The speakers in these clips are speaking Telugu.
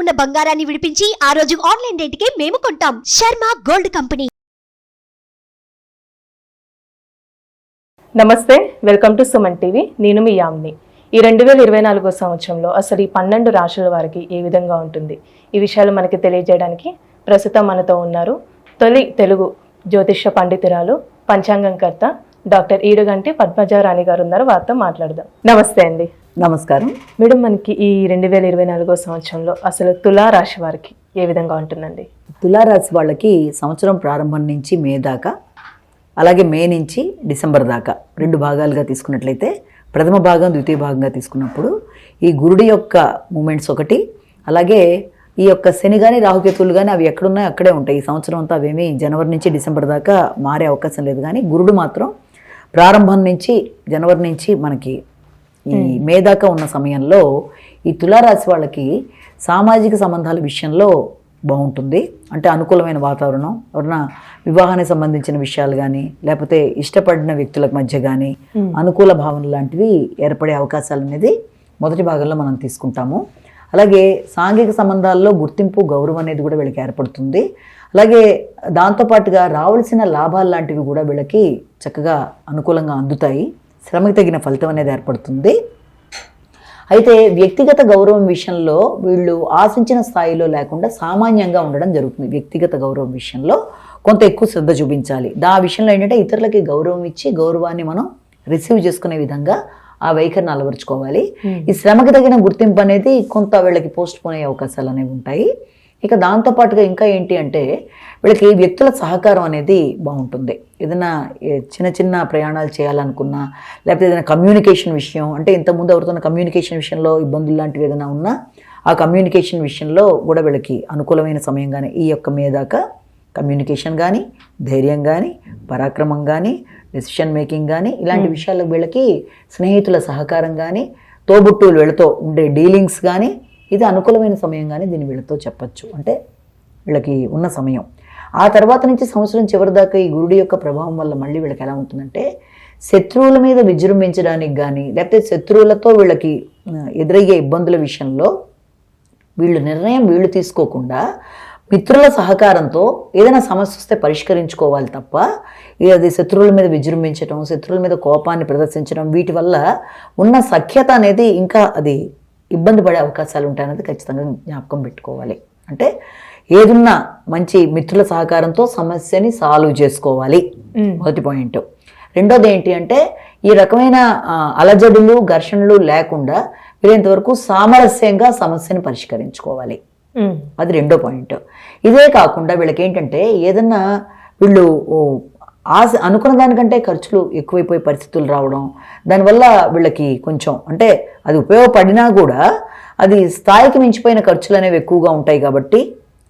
ఉన్న బంగారాన్ని విడిపించి ఆ రోజు ఆన్లైన్ రేటుకే మేము కొంటాం. Sharma gold company. నమస్తే వెల్కమ్ టు సుమన్ టీవీ. నేను మీ యామ్ని. ఈ రెండు వేల ఇరవై నాలుగో సంవత్సరంలో అసలు ఈ పన్నెండు రాశుల వారికి ఏ విధంగా ఉంటుంది? ఈ విషయాలు మనకి తెలియజేయడానికి ప్రస్తుతం మనతో ఉన్నారు తొలి తెలుగు జ్యోతిష పండితురాలు పంచాంగంకర్త డాక్టర్ ఈడుగంటి పద్మజారాణి గారు ఉన్నారు. వారితో మాట్లాడదాం. నమస్తే అండి. నమస్కారం. మేడం మనకి ఈ రెండు వేల ఇరవై నాలుగో సంవత్సరంలో అసలు తులా రాశి వారికి ఏ విధంగా ఉంటుందండి? తులారాశి వాళ్ళకి సంవత్సరం ప్రారంభం నుంచి మే దాకా అలాగే మే నుంచి డిసెంబర్ దాకా రెండు భాగాలుగా తీసుకున్నట్లయితే ప్రథమ భాగం ద్వితీయ భాగంగా తీసుకున్నప్పుడు ఈ గురుడి యొక్క మూమెంట్స్ ఒకటి అలాగే ఈ యొక్క శని కానీ రాహుకేతువులు కానీ అవి ఎక్కడున్నాయో అక్కడే ఉంటాయి. ఈ సంవత్సరం అంతా అవేమీ జనవరి నుంచి డిసెంబర్ దాకా మారే అవకాశం లేదు. కానీ గురుడు మాత్రం ప్రారంభం నుంచి జనవరి నుంచి మనకి ఈ మే దాకా ఉన్న సమయంలో ఈ తులారాశి వాళ్ళకి సామాజిక సంబంధాల విషయంలో బాగుంటుంది. అంటే అనుకూలమైన వాతావరణం ఎవరన్నా వివాహానికి సంబంధించిన విషయాలు కానీ లేకపోతే ఇష్టపడిన వ్యక్తుల మధ్య కానీ అనుకూల భావన లాంటివి ఏర్పడే అవకాశాలు అనేది మొదటి భాగంలో మనం తీసుకుంటాము. అలాగే సాంఘిక సంబంధాల్లో గుర్తింపు గౌరవం అనేది కూడా వీళ్ళకి ఏర్పడుతుంది. అలాగే దాంతోపాటుగా రావాల్సిన లాభాలు లాంటివి కూడా వీళ్ళకి చక్కగా అనుకూలంగా అందుతాయి. శ్రమకి తగిన ఫలితం అనేది ఏర్పడుతుంది. అయితే వ్యక్తిగత గౌరవం విషయంలో వీళ్ళు ఆశించిన స్థాయిలో లేకుండా సామాన్యంగా ఉండడం జరుగుతుంది. వ్యక్తిగత గౌరవం విషయంలో కొంత ఎక్కువ శ్రద్ధ చూపించాలి. ఆ విషయంలో ఏంటంటే ఇతరులకి గౌరవం ఇచ్చి గౌరవాన్ని మనం రిసీవ్ చేసుకునే విధంగా ఆ వైఖరిని అలవరుచుకోవాలి. ఈ శ్రమకి తగిన గుర్తింపు అనేది కొంత వీళ్ళకి పోస్ట్ పోనే అవకాశాలు అనేవి ఉంటాయి. ఇక దాంతోపాటుగా ఇంకా ఏంటి అంటే వీళ్ళకి వ్యక్తుల సహకారం అనేది బాగుంటుంది. ఏదైనా చిన్న చిన్న ప్రయాణాలు చేయాలనుకున్నా లేకపోతే ఏదైనా కమ్యూనికేషన్ విషయం అంటే ఇంతకుముందు ఎవరితో కమ్యూనికేషన్ విషయంలో ఇబ్బందులు లాంటివి ఏదైనా ఉన్నా ఆ కమ్యూనికేషన్ విషయంలో కూడా వీళ్ళకి అనుకూలమైన సమయం కానీ ఈ యొక్క మీదాకా కమ్యూనికేషన్ కానీ ధైర్యం కానీ పరాక్రమం కానీ డెసిషన్ మేకింగ్ కానీ ఇలాంటి విషయాల్లో వీళ్ళకి స్నేహితుల సహకారం కానీ తోబుట్టువులు వీళ్ళతో ఉండే డీలింగ్స్ కానీ ఇది అనుకూలమైన సమయం కానీ దీన్ని వీళ్ళతో చెప్పచ్చు. అంటే వీళ్ళకి ఉన్న సమయం. ఆ తర్వాత నుంచి సంవత్సరం చివరి దాకా ఈ గురుడి యొక్క ప్రభావం వల్ల మళ్ళీ వీళ్ళకి ఎలా ఉంటుందంటే శత్రువుల మీద విజృంభించడానికి కానీ లేకపోతే శత్రువులతో వీళ్ళకి ఎదురయ్యే ఇబ్బందుల విషయంలో వీళ్ళు నిర్ణయం వీళ్ళు తీసుకోకుండా మిత్రుల సహకారంతో ఏదైనా సమస్య వస్తే పరిష్కరించుకోవాలి తప్ప ఇక అది శత్రువుల మీద విజృంభించడం శత్రువుల మీద కోపాన్ని ప్రదర్శించడం వీటి వల్ల ఉన్న సఖ్యత అనేది ఇంకా అది ఇబ్బంది పడే అవకాశాలు ఉంటాయన్నది ఖచ్చితంగా జ్ఞాపకం పెట్టుకోవాలి. అంటే ఏదున్నా మంచి మిత్రుల సహకారంతో సమస్యని సాల్వ్ చేసుకోవాలి. మొదటి పాయింట్ రెండోది ఏంటి అంటే ఈ రకమైన అలజడులు ఘర్షణలు లేకుండా వీలైనంత వరకు సామరస్యంగా సమస్యను పరిష్కరించుకోవాలి. అది రెండో పాయింట్ ఇదే కాకుండా వీళ్ళకి ఏంటంటే ఏదన్నా వీళ్ళు ఆశ అనుకున్న దానికంటే ఖర్చులు ఎక్కువైపోయే పరిస్థితులు రావడం దానివల్ల వీళ్ళకి కొంచెం అంటే అది ఉపయోగపడినా కూడా అది స్థాయికి మించిపోయిన ఖర్చులు అనేవి ఎక్కువగా ఉంటాయి కాబట్టి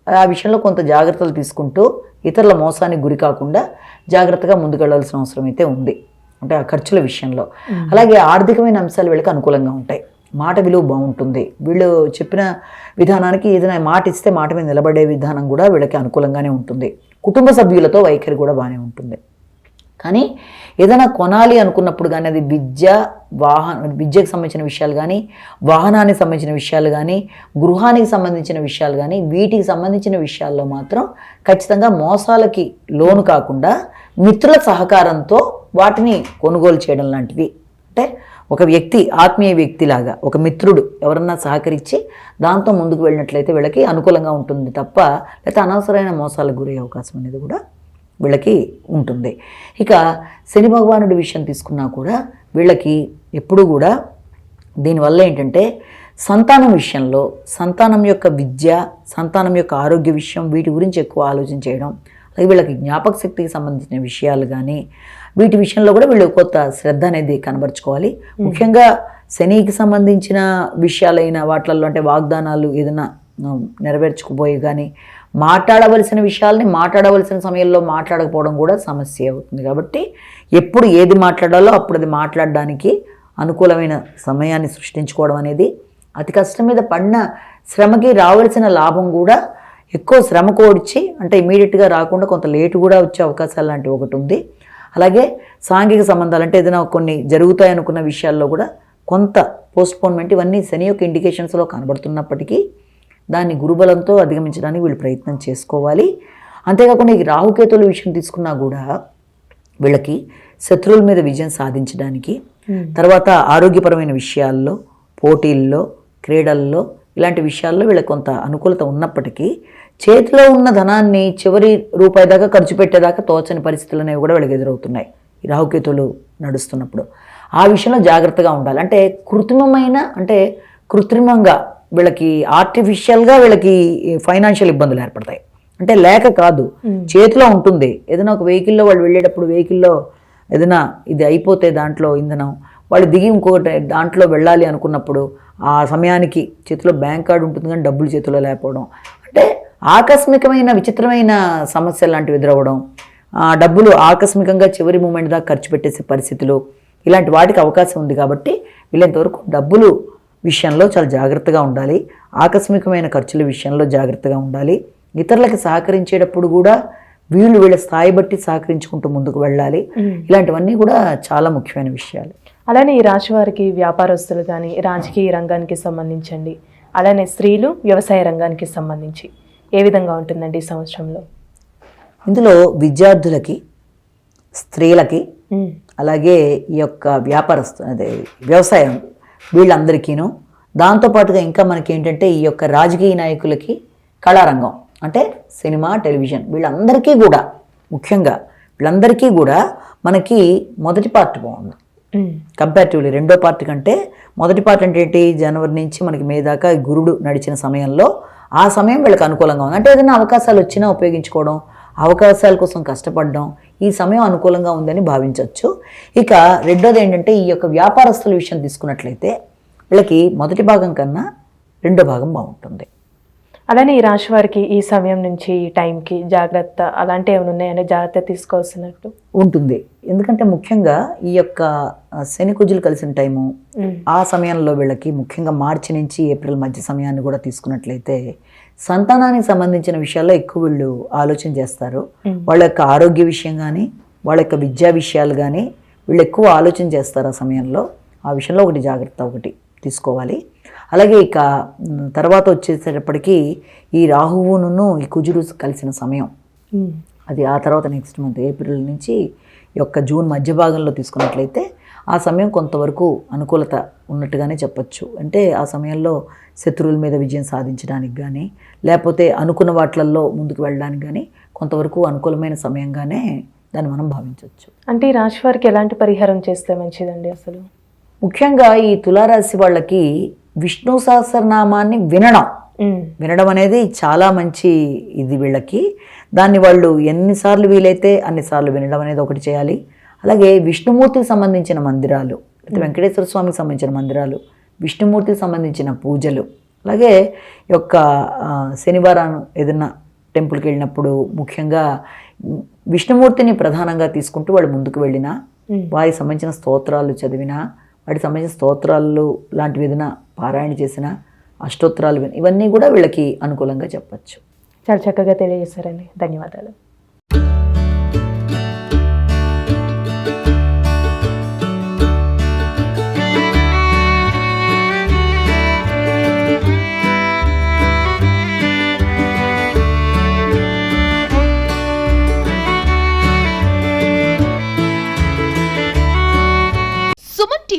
ఆ విషయంలో కొంత జాగ్రత్తలు తీసుకుంటూ ఇతరుల మోసానికి గురి కాకుండా జాగ్రత్తగా ముందుకెళ్ళాల్సిన అవసరం అయితే ఉంది. అంటే ఆ ఖర్చుల విషయంలో. అలాగే ఆర్థికమైన అంశాలు వీళ్ళకి అనుకూలంగా ఉంటాయి. మాట విలువ బాగుంటుంది. వీళ్ళు చెప్పిన విధానానికి ఏదైనా మాట ఇస్తే మాట మీద నిలబడే విధానం కూడా వీళ్ళకి అనుకూలంగానే ఉంటుంది. కుటుంబ సభ్యులతో వైఖరి కూడా బాగానే ఉంటుంది. కానీ ఏదైనా కొనాలి అనుకున్నప్పుడు కానీ అది విద్య వాహన విద్యకు సంబంధించిన విషయాలు కానీ వాహనానికి సంబంధించిన విషయాలు కానీ గృహానికి సంబంధించిన విషయాలు కానీ వీటికి సంబంధించిన విషయాల్లో మాత్రం ఖచ్చితంగా మోసాలకి లోను కాకుండా మిత్రుల సహకారంతో వాటిని కొనుగోలు చేయడం లాంటివి. అంటే ఒక వ్యక్తి ఆత్మీయ వ్యక్తిలాగా ఒక మిత్రుడు ఎవరన్నా సహకరించి దాంతో ముందుకు వెళ్ళినట్లయితే వీళ్ళకి అనుకూలంగా ఉంటుంది తప్ప లేకపోతే అనవసరమైన మోసాలకు గురయ్యే అవకాశం అనేది కూడా వీళ్ళకి ఉంటుంది. ఇక శని భగవానుడి విషయం తీసుకున్నా కూడా వీళ్ళకి ఎప్పుడూ కూడా దీనివల్ల ఏంటంటే సంతానం విషయంలో సంతానం యొక్క విద్య సంతానం యొక్క ఆరోగ్య విషయం వీటి గురించి ఎక్కువ ఆలోచన చేయడం అలాగే వీళ్ళకి జ్ఞాపక శక్తికి సంబంధించిన విషయాలు కానీ వీటి విషయంలో కూడా వీళ్ళు కొత్త శ్రద్ధ అనేది కనబరుచుకోవాలి. ముఖ్యంగా శనికి సంబంధించిన విషయాలైన వాటిల్లో అంటే వాగ్దానాలు ఏదైనా నెరవేర్చుకుపోయి కానీ మాట్లాడవలసిన విషయాల్ని మాట్లాడవలసిన సమయంలో మాట్లాడకపోవడం కూడా సమస్య అవుతుంది. కాబట్టి ఎప్పుడు ఏది మాట్లాడాలో అప్పుడు అది మాట్లాడడానికి అనుకూలమైన సమయాన్ని సృష్టించుకోవడం అనేది అతి కష్టం మీద పడిన శ్రమకి రావాల్సిన లాభం కూడా ఎక్కువ శ్రమ కోడ్చి అంటే ఇమీడియట్గా రాకుండా కొంత లేటు కూడా వచ్చే అవకాశాలు లాంటివి ఒకటి ఉంది. అలాగే సాంఘిక సంబంధాలు అంటే ఏదైనా కొన్ని జరుగుతాయనుకున్న విషయాల్లో కూడా కొంత పోస్ట్పోన్మెంట్ ఇవన్నీ శని యొక్క ఇండికేషన్స్లో కనబడుతున్నప్పటికీ దాన్ని గురుబలంతో అధిగమించడానికి వీళ్ళు ప్రయత్నం చేసుకోవాలి. అంతేకాకుండా ఈ రాహుకేతుల విషయం తీసుకున్నా కూడా వీళ్ళకి శత్రువుల మీద విజయం సాధించడానికి తర్వాత ఆరోగ్యపరమైన విషయాల్లో పోటీల్లో క్రీడల్లో ఇలాంటి విషయాల్లో వీళ్ళకి కొంత అనుకూలత ఉన్నప్పటికీ చేతిలో ఉన్న ధనాన్ని చివరి రూపాయి దాకా ఖర్చు పెట్టేదాకా తోచని పరిస్థితులు అనేవి కూడా వీళ్ళకి ఎదురవుతున్నాయి ఈ రాహుకేతులు నడుస్తున్నప్పుడు. ఆ విషయంలో జాగ్రత్తగా ఉండాలి. అంటే కృత్రిమమైన అంటే కృత్రిమంగా వీళ్ళకి ఆర్టిఫిషియల్గా వీళ్ళకి ఫైనాన్షియల్ ఇబ్బందులు ఏర్పడతాయి. అంటే లేక కాదు చేతిలో ఉంటుంది. ఏదైనా ఒక వెహికల్లో వాళ్ళు వెళ్ళేటప్పుడు వెహికల్లో ఏదైనా ఇది అయిపోతే దాంట్లో ఇంధనం వాళ్ళు దిగి ఇంకొకటి దాంట్లో వెళ్ళాలి అనుకున్నప్పుడు ఆ సమయానికి చేతిలో బ్యాంక్ కార్డు ఉంటుంది కానీ డబ్బులు చేతిలో లేకపోవడం. అంటే ఆకస్మికమైన విచిత్రమైన సమస్యలు లాంటివి ఎదురవ్వడం ఆ డబ్బులు ఆకస్మికంగా చివరి మూమెంట్ దాకా ఖర్చు పెట్టేసే పరిస్థితులు ఇలాంటి వాటికి అవకాశం ఉంది కాబట్టి వీళ్ళంతవరకు డబ్బులు విషయంలో చాలా జాగ్రత్తగా ఉండాలి. ఆకస్మికమైన ఖర్చుల విషయంలో జాగ్రత్తగా ఉండాలి. ఇతరులకు సహకరించేటప్పుడు కూడా వీళ్ళు వీళ్ళ స్థాయి బట్టి సహకరించుకుంటూ ముందుకు వెళ్ళాలి. ఇలాంటివన్నీ కూడా చాలా ముఖ్యమైన విషయాలు. అలానే ఈ రాశి వారికి వ్యాపారస్తులు కానీ రాజకీయ రంగానికి సంబంధించండి. అలానే స్త్రీలు వ్యవసాయ రంగానికి సంబంధించి ఏ విధంగా ఉంటుందండి ఈ సంవత్సరంలో? ఇందులో విద్యార్థులకి స్త్రీలకి అలాగే ఈ యొక్క వ్యాపారస్తు అదే వ్యవసాయం వీళ్ళందరికీను. దాంతోపాటుగా ఇంకా మనకి ఏంటంటే ఈ యొక్క రాజకీయ నాయకులకి కళారంగం అంటే సినిమా టెలివిజన్ వీళ్ళందరికీ కూడా ముఖ్యంగా వీళ్ళందరికీ కూడా మనకి మొదటి పార్ట్ బాగుంది. కంపారిటివ్లీ రెండో పార్ట్ కంటే మొదటి పార్ట్ అంటే ఏంటి? జనవరి నుంచి మనకి మే దాకా గురుడు నడిచిన సమయంలో ఆ సమయం వీళ్ళకి అనుకూలంగా ఉంది. అంటే ఏదైనా అవకాశాలు వచ్చినా ఉపయోగించుకోవడం అవకాశాల కోసం కష్టపడడం ఈ సమయం అనుకూలంగా ఉందని భావించవచ్చు ఇక రెండోది ఏంటంటే ఈ యొక్క వ్యాపారస్తుల విషయం తీసుకున్నట్లయితే వీళ్ళకి మొదటి భాగం కన్నా రెండో భాగం బాగుంటుంది. అలానే ఈ రాశి వారికి ఈ సమయం నుంచి ఈ టైంకి జాగ్రత్త అలాంటివి ఏమైనా ఉన్నాయంటే జాగ్రత్త తీసుకోవాల్సినట్టు. ఉంటుంది. ఎందుకంటే ముఖ్యంగా ఈ యొక్క శని కుజులు కలిసిన టైము ఆ సమయంలో వీళ్ళకి ముఖ్యంగా మార్చి నుంచి ఏప్రిల్ మధ్య సమయాన్ని కూడా తీసుకున్నట్లయితే సంతానానికి సంబంధించిన విషయాల్లో ఎక్కువ వీళ్ళు ఆలోచన చేస్తారు. వాళ్ళ యొక్క ఆరోగ్య విషయం కానీ వాళ్ళ యొక్క విద్యా విషయాలు కానీ వీళ్ళు ఎక్కువ ఆలోచన చేస్తారు ఆ సమయంలో. ఆ విషయంలో ఒకటి జాగ్రత్త ఒకటి తీసుకోవాలి. అలాగే ఇక తర్వాత వచ్చేసేటప్పటికి ఈ రాహువును ఈ కుజుడు కలిసిన సమయం. అది ఆ తర్వాత నెక్స్ట్ మంత్ ఏప్రిల్ నుంచి ఈ యొక్క జూన్ మధ్య భాగంలో తీసుకున్నట్లయితే ఆ సమయం కొంతవరకు అనుకూలత ఉన్నట్టుగానే చెప్పొచ్చు. అంటే ఆ సమయంలో శత్రువుల మీద విజయం సాధించడానికి కానీ లేకపోతే అనుకున్న వాటిల్లో ముందుకు వెళ్ళడానికి కానీ కొంతవరకు అనుకూలమైన సమయంగానే దాన్ని మనం భావించవచ్చు అంటే ఈ రాశి వారికి ఎలాంటి పరిహారం చేస్తే మంచిదండి అసలు? ముఖ్యంగా ఈ తులారాశి వాళ్ళకి విష్ణు సహస్రనామాన్ని వినడం. వినడం అనేది చాలా మంచి ఇది వీళ్ళకి. దాన్ని వాళ్ళు ఎన్నిసార్లు వీలైతే అన్నిసార్లు వినడం అనేది ఒకటి చేయాలి. అలాగే విష్ణుమూర్తికి సంబంధించిన మందిరాలు లేకపోతే వెంకటేశ్వర స్వామికి సంబంధించిన మందిరాలు విష్ణుమూర్తికి సంబంధించిన పూజలు అలాగే యొక్క శనివారం ఏదైనా టెంపుల్కి వెళ్ళినప్పుడు ముఖ్యంగా విష్ణుమూర్తిని ప్రధానంగా తీసుకుంటూ వాళ్ళు ముందుకు వెళ్ళినా. వారికి సంబంధించిన స్తోత్రాలు చదివినా వాటికి సంబంధించిన స్తోత్రాలు లాంటివి ఏదైనా పారాయణ చేసిన అష్టోత్తరాలు విన ఇవన్నీ కూడా వీళ్ళకి అనుకూలంగా చెప్పచ్చు. చాలా చక్కగా తెలియజేశారండి. ధన్యవాదాలు.